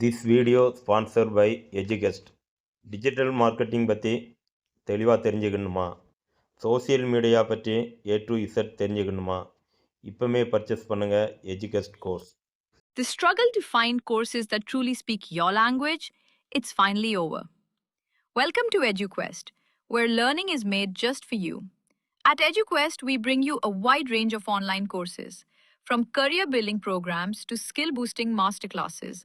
This video sponsor by Edugest digital marketing பற்றி தெளிவாக தெரிஞ்சுக்கணுமா சோஷியல் மீடியா பற்றி ஏ டு இசட் தெரிஞ்சுக்கணுமா இப்போமே பர்ச்சேஸ் பண்ணுங்கள் Edugest course The struggle to find courses that truly speak your language, it's finally over. Welcome to EduQuest, where learning is made just for you. At EduQuest, we bring you a wide range of online courses, from career building programs to skill boosting masterclasses,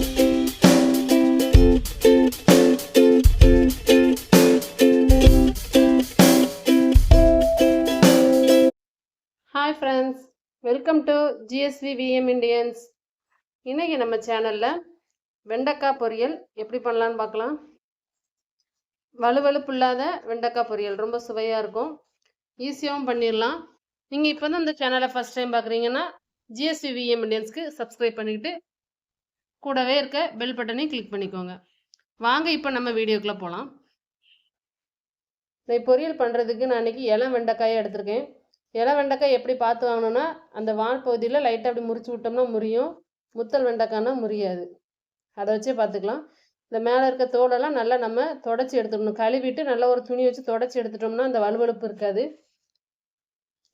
Friends welcome to GSV VM Indians இன்றைக்கி நம்ம சேனலில் வெண்டைக்காய் பொரியல் எப்படி பண்ணலான்னு பார்க்கலாம். வலுவலுப்பு இல்லாத வெண்டைக்காய் பொரியல். ரொம்ப சுவையாக இருக்கும். ஈஸியாகவும் பண்ணிடலாம். நீங்கள் இப்போ தான் இந்த சேனலை ஃபஸ்ட் டைம் பார்க்குறீங்கன்னா ஜிஎஸ்வி விஎம் இண்டியன்ஸ்க்கு சப்ஸ்கிரைப் பண்ணிக்கிட்டு கூடவே இருக்க பெல் பட்டனையும் கிளிக் பண்ணிக்கோங்க. வாங்க இப்போ நம்ம வீடியோக்குள்ளே போகலாம் இந்த பொரியல் பண்ணுறதுக்கு நான் இன்றைக்கி இளம் வெண்டைக்காயை எடுத்திருக்கேன். இலை வெண்டைக்காய் எப்படி பார்த்து வாங்கணும்னா அந்த வால் பகுதியில் லைட்டாக அப்படி முறிச்சு விட்டோம்னா முறியும். முத்தல் வெண்டைக்காய்னா முறியாது. அதை வச்சே பார்த்துக்கலாம். இந்த மேலே இருக்க தோலெல்லாம் நல்லா நம்ம தொடச்சி எடுத்துக்கணும். கழுவிட்டு நல்லா ஒரு துணி வச்சு தொடச்சி எடுத்துட்டோம்னா அந்த வலுவலுப்பு இருக்காது.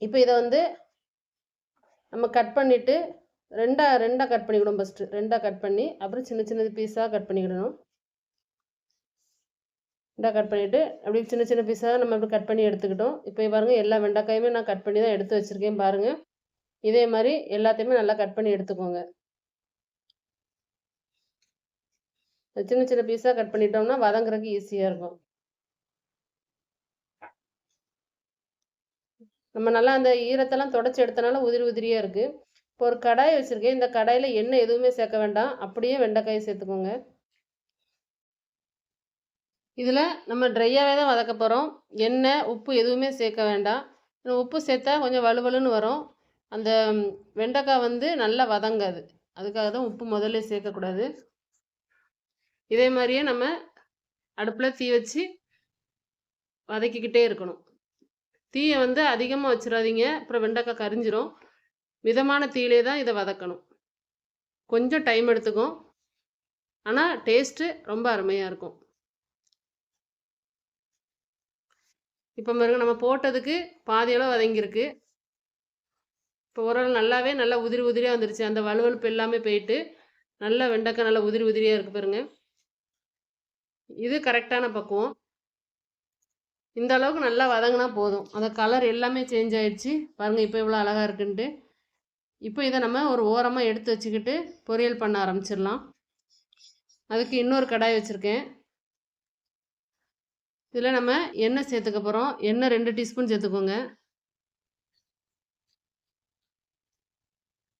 இப்போ இதை வந்து நம்ம கட் பண்ணிவிட்டு ரெண்டாக ரெண்டாக கட் பண்ணிக்கணும் ஃபஸ்ட்டு ரெண்டாக கட் பண்ணி அப்புறம் சின்ன சின்னது பீஸாக கட் பண்ணிக்கிடணும். ரெண்டாக கட் பண்ணிவிட்டு அப்படியே சின்ன சின்ன பீஸாக நம்ம அப்படி கட் பண்ணி எடுத்துக்கிட்டோம். இப்போ பாருங்கள் எல்லா வெண்டைக்காயுமே நான் கட் பண்ணி தான் எடுத்து வச்சுருக்கேன் பாருங்கள் இதே மாதிரி எல்லாத்தையுமே நல்லா கட் பண்ணி எடுத்துக்கோங்க. சின்ன சின்ன பீஸாக கட் பண்ணிட்டோம்னா வதங்குறதுக்கு ஈஸியாக இருக்கும். நம்ம நல்லா அந்த ஈரத்தெல்லாம் தொடச்சி எடுத்தனால உதிரி உதிரியாக இருக்குது இப்போ ஒரு கடாய் வச்சுருக்கேன். இந்த கடாயில் எண்ணெய் எதுவுமே சேர்க்க வேண்டாம். அப்படியே வெண்டைக்காயை சேர்த்துக்கோங்க. இதில் நம்ம ட்ரையாகவே தான் வதக்க போகிறோம் எண்ணெய் உப்பு எதுவுமே சேர்க்க வேண்டாம். உப்பு சேர்த்தா கொஞ்சம் வலுவலுன்னு வரும். அந்த வெண்டைக்காய் வந்து நல்லா வதங்காது. அதுக்காக தான் உப்பு முதல்ல சேர்க்கக்கூடாது இதே மாதிரியே நம்ம அடுப்பில் தீ வச்சு வதக்கிக்கிட்டே இருக்கணும். தீயை வந்து அதிகமாக வச்சிடாதீங்க. அப்புறம் வெண்டைக்காய் கரிஞ்சிரும். மிதமான தீயிலே தான் இதை வதக்கணும். கொஞ்சம் டைம் எடுத்துக்கும். ஆனால் டேஸ்ட்டு ரொம்ப அருமையாக இருக்கும். இப்போ பாருங்க நம்ம போட்டதுக்கு பாதியளவு வதங்கியிருக்கு. இப்போ ஓரளவு நல்லாவே நல்லா உதிரி உதிரியாக வந்துருச்சு. அந்த வலுவலுப்பு எல்லாமே போயிட்டு நல்லா வெண்டைக்காய் நல்லா உதிரி உதிரியாக இருக்குது பாருங்க. இது கரெக்டான பக்குவம். இந்த அளவுக்கு நல்லா வதங்கினா போதும். அந்த கலர் எல்லாமே சேஞ்ச் ஆயிடுச்சு. பாருங்கள் இப்போ இவ்வளோ அழகாக இருக்குன்ட்டு. இப்போ இதை நம்ம ஒரு ஓரமாக எடுத்து வச்சுக்கிட்டு பொரியல் பண்ண ஆரம்பிச்சிடலாம். அதுக்கு இன்னொரு கடாய் வச்சுருக்கேன். இதில் நம்ம எண்ணெய் சேர்த்துக்க போகிறோம் எண்ணெய் ரெண்டு டீஸ்பூன் சேர்த்துக்கோங்க.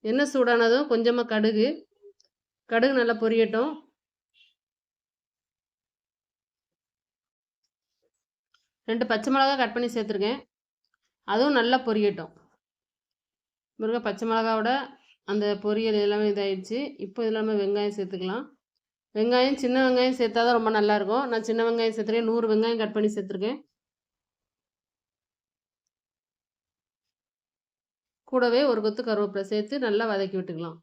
எண்ணெய் சூடானதும் கொஞ்சமாக கடுகு. கடுகு நல்லா பொரியட்டும். ரெண்டு பச்சை மிளகா கட் பண்ணி சேர்த்துருக்கேன். அதுவும் நல்லா பொரியட்டும். பிறகு பச்சை மிளகாவோட அந்த பொரியல் எல்லாமே இதாகிடுச்சு இப்போ இதில் நம்ம வெங்காயம் சேர்த்துக்கலாம். வெங்காயம் சின்ன வெங்காயம் சேர்த்தா தான் ரொம்ப நல்லாயிருக்கும். நான் சின்ன வெங்காயம் சேர்த்துருக்கேன் நூறு வெங்காயம் கட் பண்ணி சேர்த்துருக்கேன். கூடவே ஒரு கொத்து கருவேப்பிலை சேர்த்து நல்லா வதக்கி விட்டுக்கலாம்.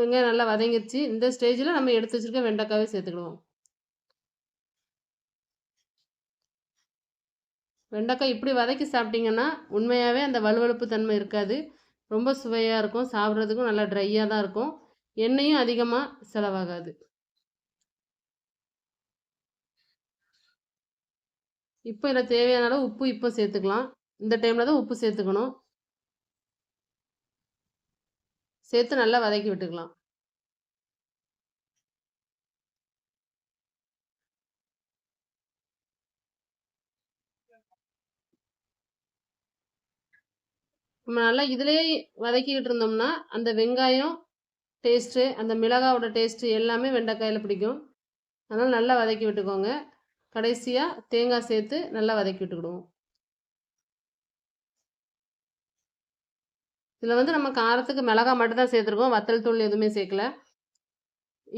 வெங்காயம் நல்லா வதங்கிடுச்சு இந்த ஸ்டேஜில் நம்ம எடுத்து வச்சுருக்க வெண்டைக்காவே சேர்த்துக்கிடுவோம். வெண்டைக்காய் இப்படி வதக்கி சாப்பிட்டிங்கன்னா உண்மையாகவே அந்த வலுவழுப்பு தன்மை இருக்காது. ரொம்ப சுவையாக இருக்கும் சாப்பிட்றதுக்கும் நல்லா ட்ரையாக தான் இருக்கும். எண்ணெயும் அதிகமாக செலவாகாது. இப்போ இதில் தேவையான அளவு உப்பு இப்போ சேர்த்துக்கலாம். இந்த டைமில் தான் உப்பு சேர்த்துக்கணும். சேர்த்து நல்லா வதக்கி விட்டுக்கலாம். நம்ம நல்லா இதிலே வதக்கிக்கிட்டு இருந்தோம்னா அந்த வெங்காயம் டேஸ்ட்டு அந்த மிளகாவோட டேஸ்ட்டு எல்லாமே வெண்டைக்காயில் பிடிக்கும். அதனால் நல்லா வதக்கி விட்டுக்கோங்க. கடைசியாக தேங்காய் சேர்த்து நல்லா வதக்கி விட்டுக்கிடுவோம். இதில் வந்து நம்ம காரத்துக்கு மிளகா மட்டும் தான் சேர்த்துருக்கோம். வத்தல் தூள் எதுவுமே சேர்க்கல.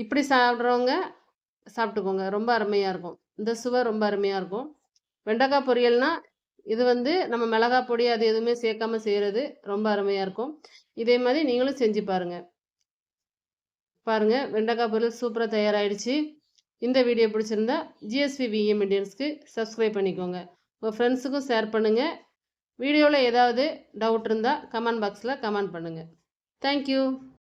இப்படி சாப்பிட்றவங்க சாப்பிட்டுக்கோங்க. ரொம்ப அருமையாக இருக்கும். இந்த சுவை ரொம்ப அருமையாக இருக்கும். வெண்டைக்காய் பொரியல்னால் இது வந்து நம்ம மிளகா பொடி அது எதுவுமே சேர்க்காம செய்கிறது ரொம்ப அருமையாக இருக்கும். இதே மாதிரி நீங்களும் செஞ்சு பாருங்கள் பாருங்கள் வெண்டைக்காய் பொருள் சூப்பராக தயாராகிடுச்சு இந்த வீடியோ பிடிச்சிருந்தா ஜிஎஸ்பி விஎம் இண்டியன்ஸ்க்கு சப்ஸ்கிரைப் பண்ணிக்கோங்க. உங்கள் ஃப்ரெண்ட்ஸுக்கும் ஷேர் பண்ணுங்கள் வீடியோவில் ஏதாவது டவுட் இருந்தால் கமெண்ட் பாக்ஸில் கமெண்ட் பண்ணுங்கள் தேங்க்யூ